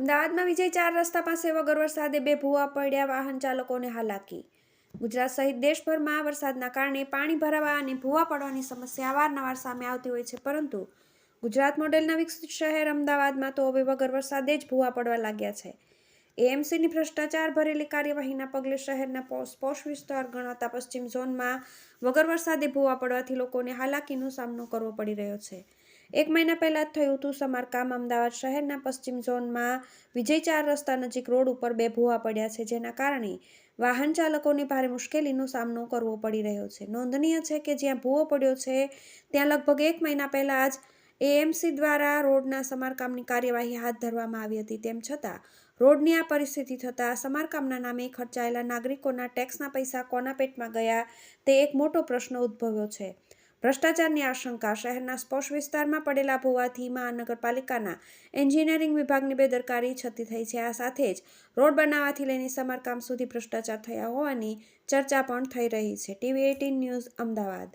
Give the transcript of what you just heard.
અમદાવાદમાં વિજય ચાર રસ્તા પાસે વગર વરસાદે બે ભૂવા પડ્યા વાહન ચાલકોને હાલાકી. ગુજરાત સહિત દેશભરમાં વરસાદના કારણે પાણી ભરાવા અને ભૂવા પડવાની સમસ્યા અવારનવાર સામે આવતી હોય છે, પરંતુ ગુજરાત મોડેલના વિકસિત શહેર અમદાવાદમાં તો હવે વગર વરસાદે જ ભૂવા પડવા લાગ્યા છે. એએમસીની ભ્રષ્ટાચાર ભરેલી કાર્યવાહીના પગલે શહેરના પોશ વિસ્તાર ગણાતા પશ્ચિમ ઝોનમાં વગર વરસાદે ભૂવા પડવાથી લોકોને હાલાકીનો સામનો કરવો પડી રહ્યો છે. એક મહિના પહેલાં જ થયું હતું સમારકામ અમદાવાદ શહેરના પશ્ચિમ ઝોનમાં. વિજય ચાર રસ્તા નજીક રોડ ઉપર બે ભૂવા પડ્યા છે, જેના કારણે વાહન ચાલકોને ભારે મુશ્કેલીનો સામનો કરવો પડી રહ્યો છે. નોંધનીય છે કે જ્યાં ભૂવો પડ્યો છે, ત્યાં લગભગ એક મહિના પહેલાં જ એએમસી દ્વારા રોડના સમારકામની કાર્યવાહી હાથ ધરવામાં આવી હતી. તેમ છતાં, રોડની આ પરિસ્થિતિ થતાં સમારકામના નામે ખર્ચાયેલા નાગરિકોના ટેક્સના પૈસા કોના પેટમાં ગયા, તે એક મોટો પ્રશ્ન ઉદ્ભવ્યો છે. ભ્રષ્ટાચારની આશંકા શહેરના સ્પોશ વિસ્તારમાં પડેલા હોવાથી મહાનગરપાલિકાના એન્જિનિયરિંગ વિભાગની બેદરકારી છતી થઈ છે. આ સાથે જ રોડ બનાવવાથી લઈને સમારકામ સુધી ભ્રષ્ટાચાર થયા હોવાની ચર્ચા પણ થઈ રહી છે. TV eighteen news Ahmedabad.